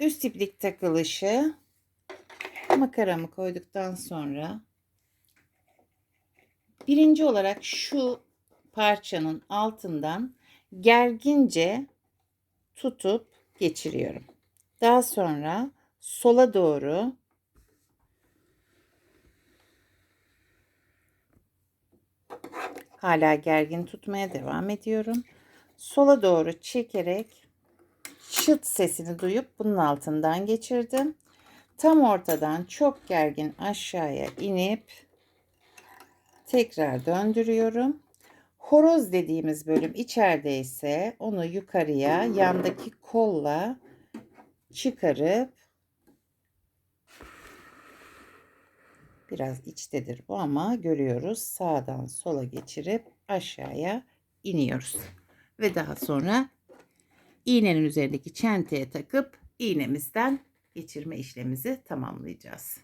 üst iplik takılışı makaramı koyduktan sonra birinci olarak şu parçanın altından gergince tutup geçiriyorum. Daha sonra sola doğru hala gergin tutmaya devam ediyorum. Sola doğru çekerek çıt sesini duyup bunun altından geçirdim. Tam ortadan çok gergin aşağıya inip tekrar döndürüyorum. Horoz dediğimiz bölüm içerideyse onu yukarıya yandaki kolla çıkarıp biraz içtedir bu ama görüyoruz sağdan sola geçirip aşağıya iniyoruz ve daha sonra iğnenin üzerindeki çenteye takıp iğnemizden geçirme işlemimizi tamamlayacağız.